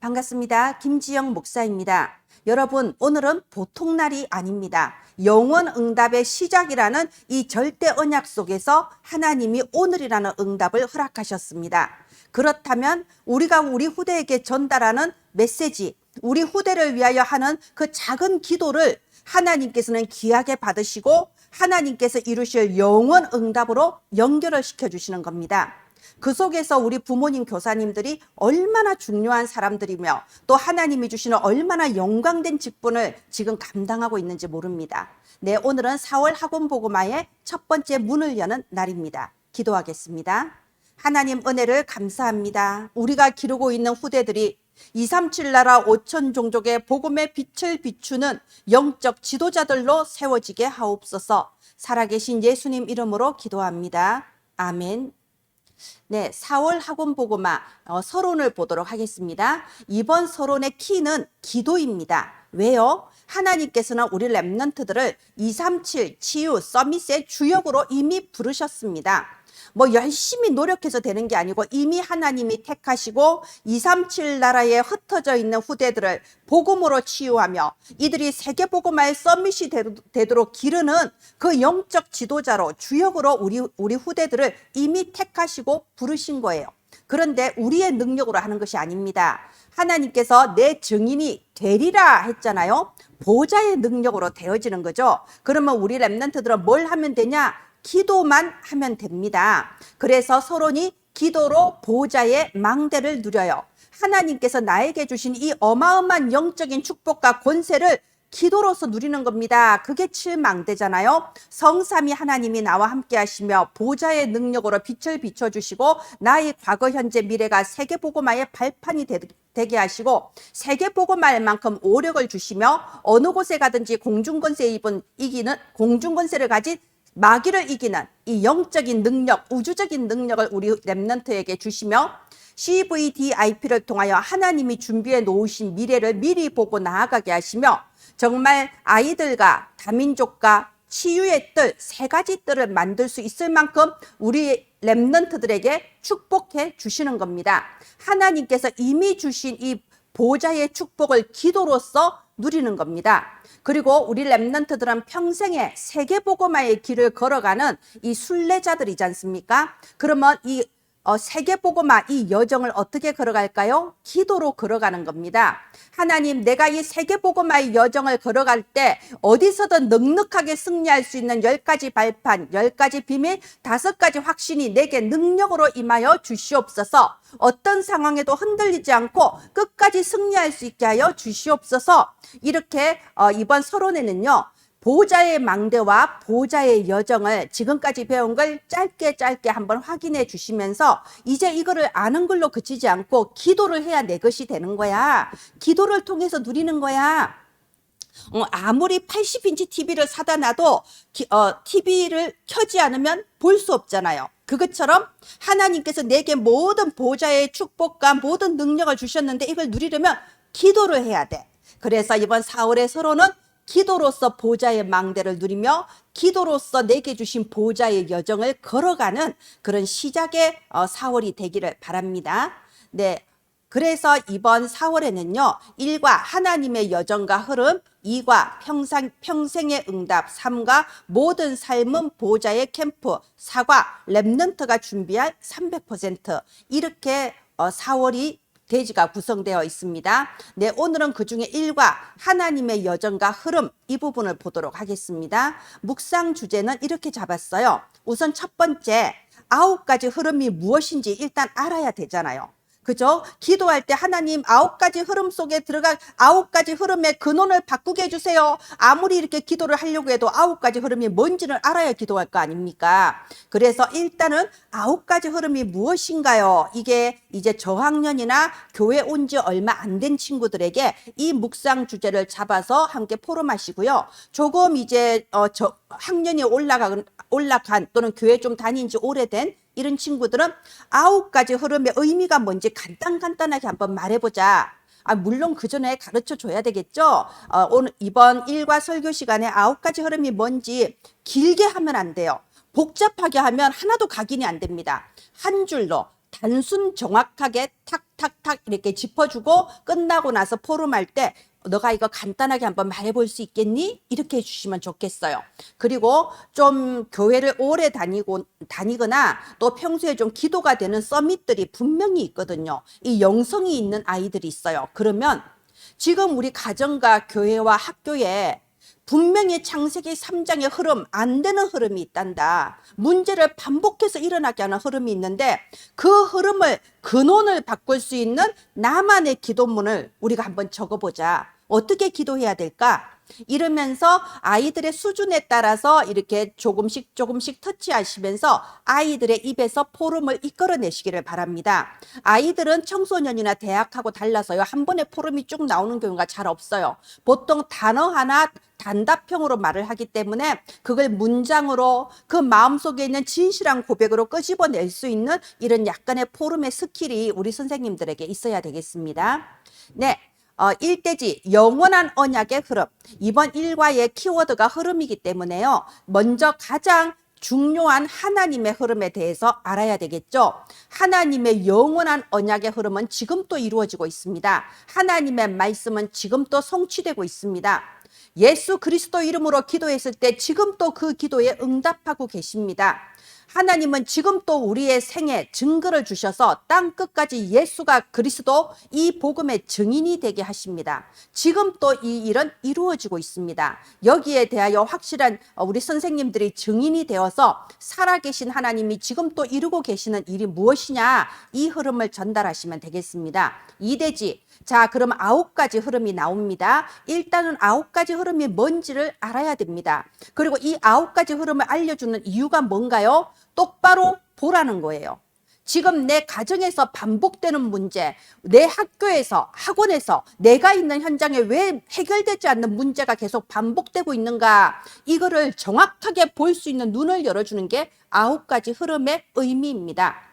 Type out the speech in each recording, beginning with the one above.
반갑습니다. 김지영 목사입니다. 여러분, 오늘은 보통 날이 아닙니다. 영원 응답의 시작이라는 이 절대 언약 속에서 하나님이 오늘이라는 응답을 허락하셨습니다. 그렇다면 우리가 우리 후대에게 전달하는 메시지, 우리 후대를 위하여 하는 그 작은 기도를 하나님께서는 귀하게 받으시고 하나님께서 이루실 영원 응답으로 연결을 시켜주시는 겁니다. 그 속에서 우리 부모님 교사님들이 얼마나 중요한 사람들이며 또 하나님이 주시는 얼마나 영광된 직분을 지금 감당하고 있는지 모릅니다. 네, 오늘은 4월 학원 보고마의 첫 번째 문을 여는 날입니다. 기도하겠습니다. 하나님 은혜를 감사합니다. 우리가 기르고 있는 후대들이 237 나라 5천 종족의 복음의 빛을 비추는 영적 지도자들로 세워지게 하옵소서. 살아계신 예수님 이름으로 기도합니다. 아멘. 네, 4월 학원 보고마 어, 서론을 보도록 하겠습니다. 이번 서론의 키는 기도입니다. 왜요? 하나님께서는 우리 랩런트들을 237 치유 서밋의 주역으로 이미 부르셨습니다. 뭐 열심히 노력해서 되는 게 아니고 이미 하나님이 택하시고 237 나라에 흩어져 있는 후대들을 복음으로 치유하며 이들이 세계 복음화의 서밋이 되도록 기르는 그 영적 지도자로 주역으로 우리 우리 후대들을 이미 택하시고 부르신 거예요. 그런데 우리의 능력으로 하는 것이 아닙니다. 하나님께서 내 증인이 되리라 했잖아요. 보좌의 능력으로 되어지는 거죠. 그러면 우리 랩런트들은 뭘 하면 되냐? 기도만 하면 됩니다. 그래서 서론이 기도로 보좌의 망대를 누려요. 하나님께서 나에게 주신 이 어마어마한 영적인 축복과 권세를 기도로서 누리는 겁니다. 그게 칠망대잖아요. 성삼이 하나님이 나와 함께 하시며 보좌의 능력으로 빛을 비춰주시고 나의 과거, 현재, 미래가 세계보고마의 발판이 되, 게 하시고 세계보고마의 만큼 오력을 주시며 어느 곳에 가든지 공중권세 입은 이기는 공중권세를 가진 마귀를 이기는 이 영적인 능력, 우주적인 능력을 우리 랩런트에게 주시며 CVDIP를 통하여 하나님이 준비해 놓으신 미래를 미리 보고 나아가게 하시며 정말 아이들과 다민족과 치유의 뜰 세 가지 뜰을 만들 수 있을 만큼 우리 랩런트들에게 축복해 주시는 겁니다. 하나님께서 이미 주신 이 보좌의 축복을 기도로서 누리는 겁니다. 그리고 우리 랩런트들은 평생에 세계보고마의 길을 걸어가는 이 순례자들이지 않습니까? 그러면 이 어, 세계보고마 이 여정을 어떻게 걸어갈까요? 기도로 걸어가는 겁니다. 하나님, 내가 이 세계보고마의 여정을 걸어갈 때 어디서든 넉넉하게 승리할 수 있는 열 가지 발판, 열 가지 비밀, 다섯 가지 확신이 내게 능력으로 임하여 주시옵소서. 어떤 상황에도 흔들리지 않고 끝까지 승리할 수 있게 하여 주시옵소서. 이렇게 어, 이번 서론에는요. 보좌의 망대와 보좌의 여정을 지금까지 배운 걸 짧게 짧게 한번 확인해 주시면서 이제 이거를 아는 걸로 그치지 않고 기도를 해야 내 것이 되는 거야. 기도를 통해서 누리는 거야. 어, 아무리 80인치 TV를 사다 놔도 기, 어, TV를 켜지 않으면 볼 수 없잖아요. 그것처럼 하나님께서 내게 모든 보좌의 축복과 모든 능력을 주셨는데 이걸 누리려면 기도를 해야 돼. 그래서 이번 4월의 서로는 기도로서 보좌의 망대를 누리며 기도로서 내게 주신 보좌의 여정을 걸어가는 그런 시작의 4월이 어, 되기를 바랍니다. 네. 그래서 이번 4월에는요, 1과 하나님의 여정과 흐름, 2과 평생, 평생의 응답, 3과 모든 삶은 보좌의 캠프, 4과 랩넌트가 준비할 300% 이렇게 4월이 어, 대지가 구성되어 있습니다. 네, 오늘은 그 중에 1과 하나님의 여정과 흐름 이 부분을 보도록 하겠습니다. 묵상 주제는 이렇게 잡았어요. 우선 첫 번째, 아홉 가지 흐름이 무엇인지 일단 알아야 되잖아요. 그죠? 기도할 때 하나님 아홉 가지 흐름 속에 들어가 아홉 가지 흐름의 근원을 바꾸게 해주세요. 아무리 이렇게 기도를 하려고 해도 아홉 가지 흐름이 뭔지를 알아야 기도할 거 아닙니까? 그래서 일단은 아홉 가지 흐름이 무엇인가요? 이게 이제 저학년이나 교회 온 지 얼마 안 된 친구들에게 이 묵상 주제를 잡아서 함께 포럼하시고요. 조금 이제 어, 저 학년이 올라간 올라간 또는 교회 좀 다닌 지 오래된 이런 친구들은 아홉 가지 흐름의 의미가 뭔지 간단간단하게 한번 말해보자. 아, 물론 그 전에 가르쳐 줘야 되겠죠? 어, 오늘 이번 일과 설교 시간에 아홉 가지 흐름이 뭔지 길게 하면 안 돼요. 복잡하게 하면 하나도 각인이 안 됩니다. 한 줄로 단순 정확하게 탁 탁탁탁 이렇게 짚어주고 끝나고 나서 포럼할 때 너가 이거 간단하게 한번 말해볼 수 있겠니? 이렇게 해주시면 좋겠어요. 그리고 좀 교회를 오래 다니고 다니거나 또 평소에 좀 기도가 되는 서밋들이 분명히 있거든요. 이 영성이 있는 아이들이 있어요. 그러면 지금 우리 가정과 교회와 학교에 분명히 창세기 3장의 흐름, 안 되는 흐름이 있단다. 문제를 반복해서 일어나게 하는 흐름이 있는데 그 흐름을, 근원을 바꿀 수 있는 나만의 기도문을 우리가 한번 적어보자. 어떻게 기도해야 될까? 이러면서 아이들의 수준에 따라서 이렇게 조금씩 조금씩 터치하시면서 아이들의 입에서 포럼을 이끌어내시기를 바랍니다. 아이들은 청소년이나 대학하고 달라서요. 한 번에 포럼이 쭉 나오는 경우가 잘 없어요. 보통 단어 하나 단답형으로 말을 하기 때문에 그걸 문장으로 그 마음속에 있는 진실한 고백으로 끄집어낼 수 있는 이런 약간의 포럼의 스킬이 우리 선생님들에게 있어야 되겠습니다. 네. 어, 일대지 영원한 언약의 흐름. 이번 일과의 키워드가 흐름이기 때문에요. 먼저 가장 중요한 하나님의 흐름에 대해서 알아야 되겠죠. 하나님의 영원한 언약의 흐름은 지금 또 이루어지고 있습니다. 하나님의 말씀은 지금 또 성취되고 있습니다. 예수 그리스도 이름으로 기도했을 때 지금 또그 기도에 응답하고 계십니다. 하나님은 지금 또 우리의 생애 증거를 주셔서 땅 끝까지 예수가 그리스도 이 복음의 증인이 되게 하십니다. 지금 또이 일은 이루어지고 있습니다. 여기에 대하여 확실한 어, 우리 선생님들이 증인이 되어서 살아계신 하나님이 지금 또 이루고 계시는 일이 무엇이냐 이 흐름을 전달하시면 되겠습니다. 이대지 자, 그럼 아홉 가지 흐름이 나옵니다. 일단은 아홉 가지 흐름이 뭔지를 알아야 됩니다. 그리고 이 아홉 가지 흐름을 알려주는 이유가 뭔가요? 똑바로 보라는 거예요. 지금 내 가정에서 반복되는 문제, 내 학교에서, 학원에서 내가 있는 현장에 왜 해결되지 않는 문제가 계속 반복되고 있는가? 이거를 정확하게 볼 수 있는 눈을 열어주는 게 아홉 가지 흐름의 의미입니다.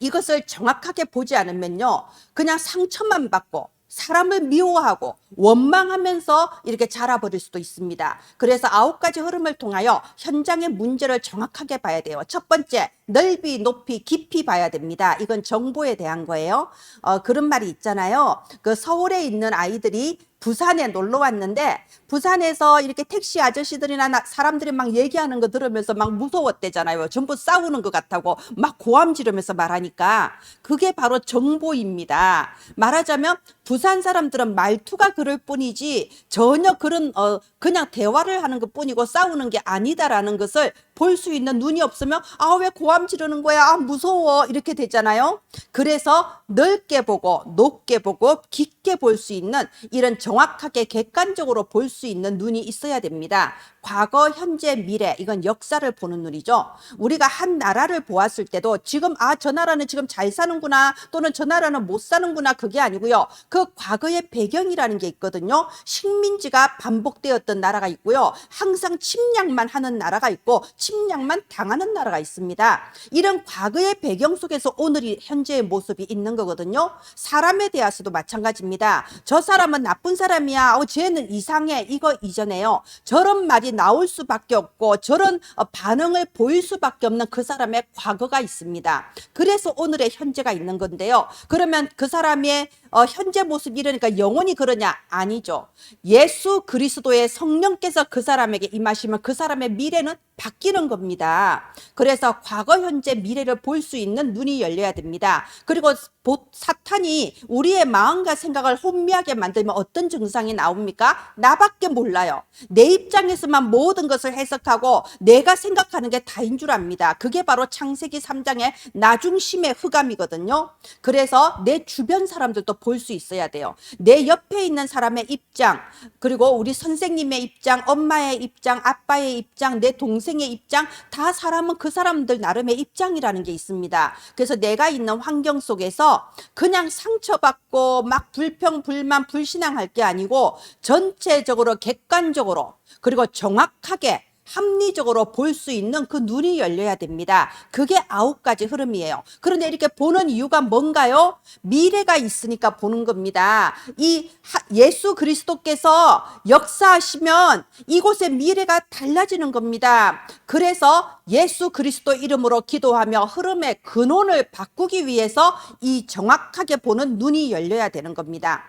이것을 정확하게 보지 않으면요. 그냥 상처만 받고 사람을 미워하고 원망하면서 이렇게 자라버릴 수도 있습니다. 그래서 아홉 가지 흐름을 통하여 현장의 문제를 정확하게 봐야 돼요. 첫 번째, 넓이, 높이, 깊이 봐야 됩니다. 이건 정보에 대한 거예요. 어, 그런 말이 있잖아요. 그 서울에 있는 아이들이 부산에 놀러 왔는데 부산에서 이렇게 택시 아저씨들이나 나- 사람들이 막 얘기하는 거 들으면서 막 무서웠대잖아요. 전부 싸우는 것 같다고 막 고함 지르면서 말하니까 그게 바로 정보입니다. 말하자면 부산 사람들은 말투가 그럴 뿐이지 전혀 그런 어 그냥 대화를 하는 것 뿐이고 싸우는 게 아니다라는 것을 볼 수 있는 눈이 없으면 아 왜 고함 지르는 거야 아 무서워 이렇게 되잖아요. 그래서 넓게 보고 높게 보고 깊게 볼 수 있는 이런 정확하게 객관적으로 볼 수 있는 눈이 있어야 됩니다. 과거, 현재, 미래 이건 역사를 보는 눈이죠. 우리가 한 나라를 보았을 때도 지금 아 저 나라는 지금 잘 사는구나 또는 저 나라는 못 사는구나 그게 아니고요. 그 과거의 배경이라는 게 있거든요. 식민지가 반복되었던 나라가 있고요. 항상 침략만 하는 나라가 있고 침략만 당하는 나라가 있습니다. 이런 과거의 배경 속에서 오늘이 현재의 모습이 있는 거거든요. 사람에 대해서도 마찬가지입니다. 저 사람은 나쁜 사람이야. 어, 쟤는 이상해. 이거 이전에요. 저런 말이 나올 수밖에 없고 저런 어, 반응을 보일 수밖에 없는 그 사람의 과거가 있습니다. 그래서 오늘의 현재가 있는 건데요. 그러면 그 사람의 어, 현재 모습 이러니까 영원히 그러냐? 아니죠. 예수 그리스도의 성령께서 그 사람에게 임하시면 그 사람의 미래는 바뀌는 겁니다. 그래서 과거, 현재, 미래를 볼 수 있는 눈이 열려야 됩니다. 그리고 보- 사탄이 우리의 마음과 생각을 혼미하게 만들면 어떤 증상이 나옵니까? 나밖에 몰라요. 내 입장에서만 모든 것을 해석하고 내가 생각하는 게 다인 줄 압니다. 그게 바로 창세기 3장의 나중심의 흑암이거든요. 그래서 내 주변 사람들도 볼 수 있어야 돼요. 내 옆에 있는 사람의 입장, 그리고 우리 선생님의 입장, 엄마의 입장, 아빠의 입장, 내 동생의 입장, 다 사람은 그 사람들 나름의 입장이라는 게 있습니다. 그래서 내가 있는 환경 속에서 그냥 상처받고 막 불평, 불만, 불신앙할 게 아니고 전체적으로 객관적으로 그리고 정확하게 합리적으로 볼 수 있는 그 눈이 열려야 됩니다. 그게 아홉 가지 흐름이에요. 그런데 이렇게 보는 이유가 뭔가요? 미래가 있으니까 보는 겁니다. 이 하- 예수 그리스도께서 역사하시면 이곳의 미래가 달라지는 겁니다. 그래서 예수 그리스도 이름으로 기도하며 흐름의 근원을 바꾸기 위해서 이 정확하게 보는 눈이 열려야 되는 겁니다.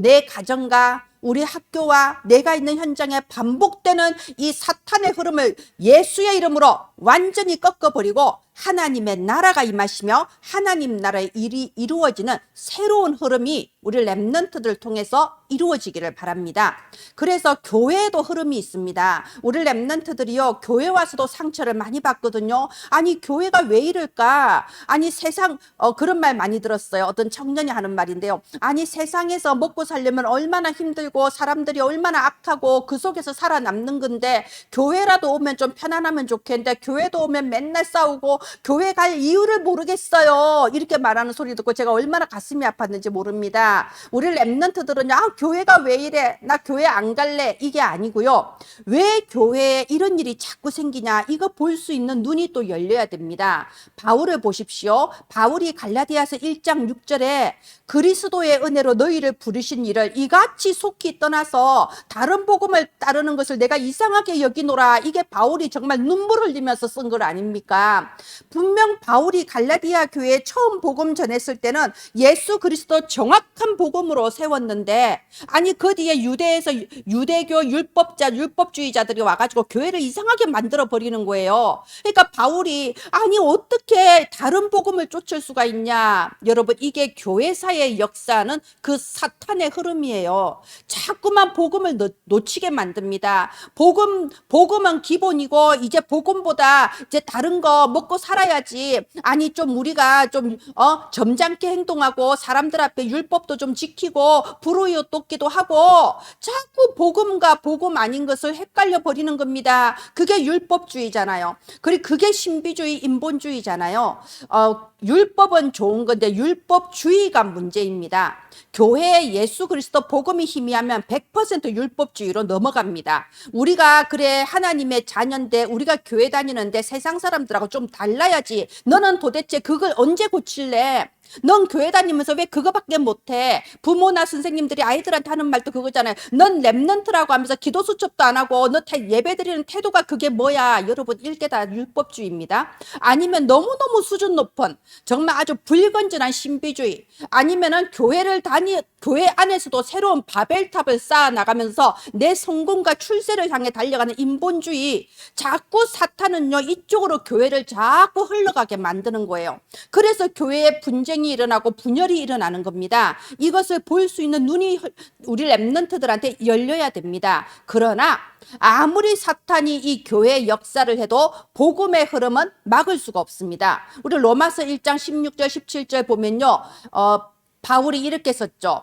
내 가정과 우리 학교와 내가 있는 현장에 반복되는 이 사탄의 흐름을 예수의 이름으로 완전히 꺾어버리고 하나님의 나라가 임하시며 하나님 나라의 일이 이루어지는 새로운 흐름이 우리 랩런트들 통해서 이루어지기를 바랍니다. 그래서 교회에도 흐름이 있습니다. 우리 랩런트들이요 교회 와서도 상처를 많이 받거든요. 아니 교회가 왜 이럴까? 아니 세상 어, 그런 말 많이 들었어요. 어떤 청년이 하는 말인데요. 아니 세상에서 먹고 살려면 얼마나 힘들고 사람들이 얼마나 악하고 그 속에서 살아남는 건데 교회라도 오면 좀 편안하면 좋겠는데 교회도 오면 맨날 싸우고 교회 갈 이유를 모르겠어요. 이렇게 말하는 소리 듣고 제가 얼마나 가슴이 아팠는지 모릅니다. 우리 랩런트들은요, 아, 교회가 왜 이래? 나 교회 안 갈래? 이게 아니고요. 왜 교회에 이런 일이 자꾸 생기냐? 이거 볼 수 있는 눈이 또 열려야 됩니다. 바울을 보십시오. 바울이 갈라디아서 1장 6절에 그리스도의 은혜로 너희를 부르신 일을 이같이 속히 떠나서 다른 복음을 따르는 것을 내가 이상하게 여기노라. 이게 바울이 정말 눈물 흘리면서 쓴 걸 아닙니까? 분명 바울이 갈라디아 교회에 처음 복음 전했을 때는 예수 그리스도 정확한 복음으로 세웠는데 아니 그 뒤에 유대에서 유- 유대교 율법자 율법주의자들이 와가지고 교회를 이상하게 만들어 버리는 거예요. 그러니까 바울이 아니 어떻게 다른 복음을 쫓을 수가 있냐? 여러분 이게 교회사의 역사는 그 사탄의 흐름이에요. 자꾸만 복음을 놓, 놓치게 만듭니다. 복음 복음은 기본이고 이제 복음보다 이제 다른 거 먹고 살아야지. 아니 좀 우리가 좀 어 점잖게 행동하고 사람들 앞에 율법도 좀 지키고 불우이웃 돕기도 하고 자꾸 복음과 복음 아닌 것을 헷갈려 버리는 겁니다. 그게 율법주의잖아요. 그리고 그게 신비주의 인본주의잖아요. 어 율법은 좋은 건데 율법주의가 문제입니다. 교회에 예수 그리스도 복음이 희미하면 100% 율법주의로 넘어갑니다. 우리가 그래 하나님의 자녀인데 우리가 교회 다니는데 세상 사람들하고 좀 달라야지. 너는 도대체 그걸 언제 고칠래? 넌 교회 다니면서 왜 그거밖에 못해? 부모나 선생님들이 아이들한테 하는 말도 그거잖아요. 넌 랩넌트라고 하면서 기도 수첩도 안 하고 너 태- 예배 드리는 태도가 그게 뭐야? 여러분 일개 다 율법주의입니다. 아니면 너무너무 수준 높은 정말 아주 불건전한 신비주의 아니면은 교회를 다니 교회 안에서도 새로운 바벨탑을 쌓아 나가면서 내 성공과 출세를 향해 달려가는 인본주의 자꾸 사탄은요 이쪽으로 교회를 자꾸 흘러가게 만드는 거예요. 그래서 교회에 분쟁 이 일어나고 분열이 일어나는 겁니다. 이것을 볼 수 있는 눈이 흘- 우리 랩런트들한테 열려야 됩니다. 그러나 아무리 사탄이 이 교회의 역사를 해도 복음의 흐름은 막을 수가 없습니다. 우리 로마서 1장 16절 17절 보면요. 어, 바울이 이렇게 썼죠.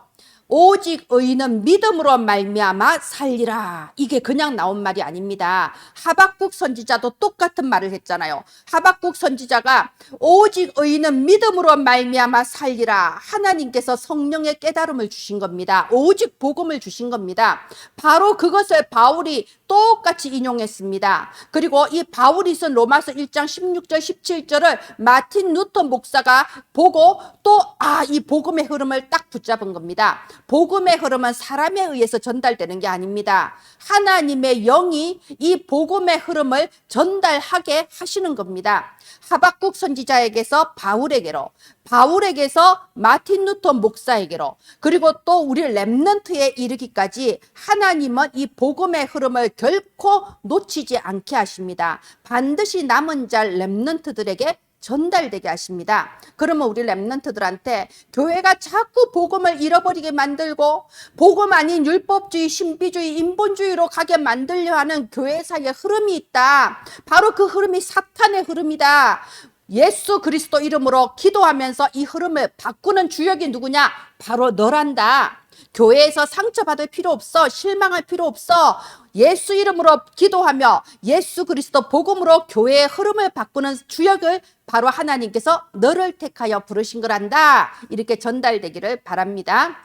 오직 의인은 믿음으로 말미암아 살리라. 이게 그냥 나온 말이 아닙니다. 하박국 선지자도 똑같은 말을 했잖아요. 하박국 선지자가 오직 의인은 믿음으로 말미암아 살리라. 하나님께서 성령의 깨달음을 주신 겁니다. 오직 복음을 주신 겁니다. 바로 그것을 바울이 똑같이 인용했습니다. 그리고 이 바울이 쓴 로마서 1장 16절 17절을 마틴 루터 목사가 보고 또 아 이 복음의 흐름을 딱 붙잡은 겁니다. 복음의 흐름은 사람에 의해서 전달되는 게 아닙니다. 하나님의 영이 이 복음의 흐름을 전달하게 하시는 겁니다. 하박국 선지자에게서 바울에게로, 바울에게서 마틴 루터 목사에게로, 그리고 또 우리 랩넌트에 이르기까지 하나님은 이 복음의 흐름을 결코 놓치지 않게 하십니다. 반드시 남은 자 랩넌트들에게 전달되게 하십니다. 그러면 우리 랩런트들한테 교회가 자꾸 복음을 잃어버리게 만들고 복음 아닌 율법주의, 신비주의, 인본주의로 가게 만들려 하는 교회사의 흐름이 있다. 바로 그 흐름이 사탄의 흐름이다. 예수 그리스도 이름으로 기도하면서 이 흐름을 바꾸는 주역이 누구냐? 바로 너란다. 교회에서 상처받을 필요 없어. 실망할 필요 없어. 예수 이름으로 기도하며 예수 그리스도 복음으로 교회의 흐름을 바꾸는 주역을 바로 하나님께서 너를 택하여 부르신 거란다. 이렇게 전달되기를 바랍니다.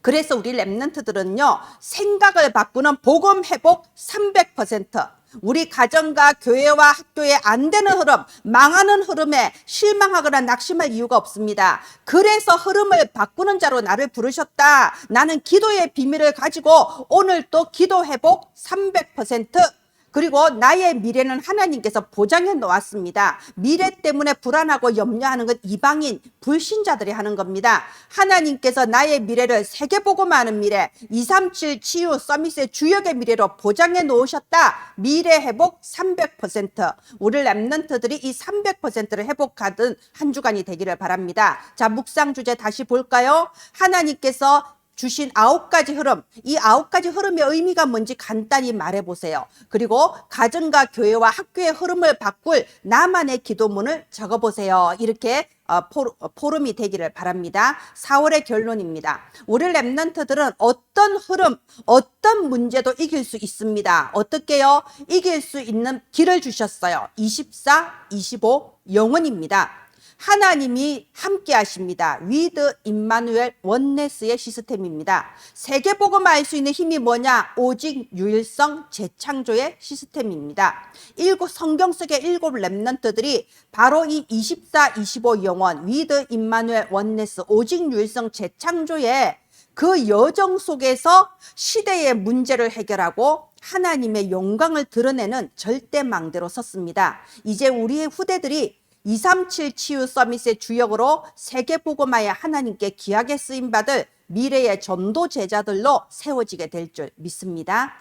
그래서 우리 랩런트들은요, 생각을 바꾸는 복음 회복 300%. 우리 가정과 교회와 학교에 안 되는 흐름, 망하는 흐름에 실망하거나 낙심할 이유가 없습니다. 그래서 흐름을 바꾸는 자로 나를 부르셨다. 나는 기도의 비밀을 가지고 오늘 또 기도 회복 300%. 그리고 나의 미래는 하나님께서 보장해 놓았습니다. 미래 때문에 불안하고 염려하는 건 이방인, 불신자들이 하는 겁니다. 하나님께서 나의 미래를 세계보고만 미래, 237 치유 서밋의 주역의 미래로 보장해 놓으셨다. 미래 회복 300%. 우리 랩런트들이 이 300%를 회복하던 한 주간이 되기를 바랍니다. 자, 묵상 주제 다시 볼까요? 하나님께서 주신 아홉 가지 흐름, 이 아홉 가지 흐름의 의미가 뭔지 간단히 말해 보세요. 그리고 가정과 교회와 학교의 흐름을 바꿀 나만의 기도문을 적어 보세요. 이렇게 어, 포, 어, 포럼이 되기를 바랍니다. 4월의 결론입니다. 우리 랩런트들은 어떤 흐름, 어떤 문제도 이길 수 있습니다. 어떻게요? 이길 수 있는 길을 주셨어요. 24, 25, 영원입니다. 하나님이 함께 하십니다. 위드 임마누엘 원네스의 시스템입니다. 세계 복음 알수 있는 힘이 뭐냐? 오직 유일성 재창조의 시스템입니다. 일곱 성경 속의 일곱 렘넌트들이 바로 이 24, 25 영원 위드 임마누엘 원네스 오직 유일성 재창조의 그 여정 속에서 시대의 문제를 해결하고 하나님의 영광을 드러내는 절대망대로 섰습니다. 이제 우리의 후대들이 237 치유 서밋의 주역으로 세계보고마의 하나님께 귀하게 쓰임 받을 미래의 전도 제자들로 세워지게 될 줄 믿습니다.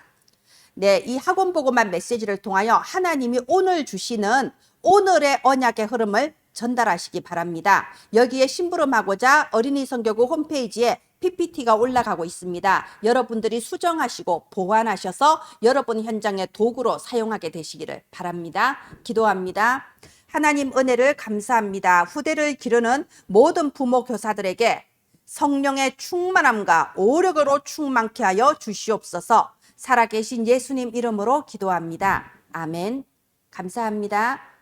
네, 이 학원 보고만 메시지를 통하여 하나님이 오늘 주시는 오늘의 언약의 흐름을 전달하시기 바랍니다. 여기에 심부름하고자 어린이 성교구 홈페이지에 PPT가 올라가고 있습니다. 여러분들이 수정하시고 보완하셔서 여러분 현장의 도구로 사용하게 되시기를 바랍니다. 기도합니다. 하나님 은혜를 감사합니다. 후대를 기르는 모든 부모 교사들에게 성령의 충만함과 오력으로 충만케 하여 주시옵소서 살아계신 예수님 이름으로 기도합니다. 아멘. 감사합니다.